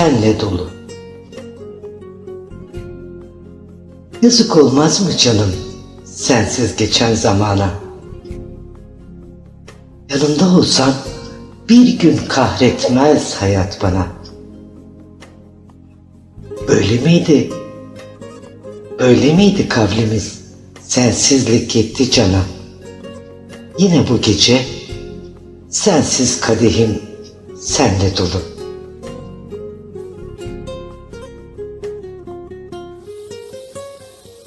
senle dolu. Yazık olmaz mı canım sensiz geçen zamana? Yanımda olsan bir gün kahretmez hayat bana. Öyle miydi? Öyle miydi kavlimiz? Sensizlik gitti cana. Yine bu gece sensiz kadehim senle dolu.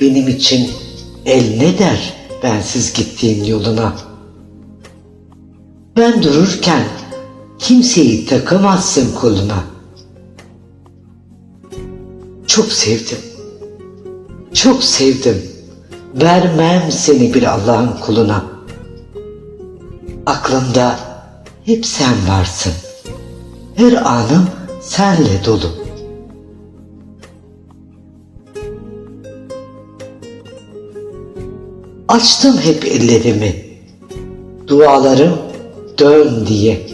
Benim için el ne der bensiz gittiğin yoluna? Ben dururken kimseyi takamazsın koluna. Çok sevdim. Çok sevdim. Vermem seni bir Allah'ın kuluna. Aklımda hep sen varsın. Her anım senle dolu. Açtım hep ellerimi. Dualarım dön diye.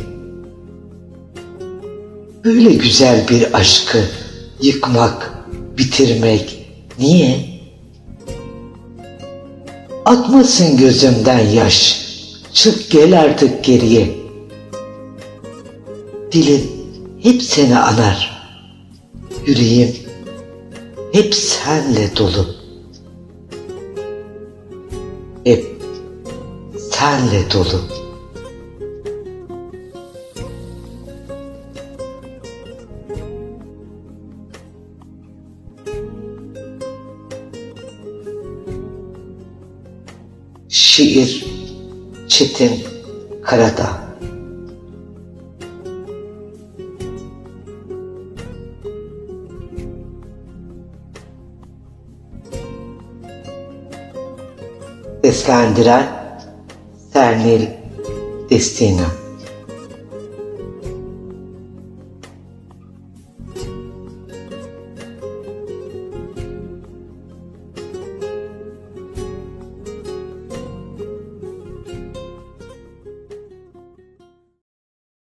Böyle güzel bir aşkı yıkmak, bitirmek niye? Atmasın gözümden yaş, çık gel artık geriye. Dilim hep seni anar, yüreğim hep senle dolu. Hep senle dolu. Şiir Çetin Karadağ eslandıran Ternil Destino.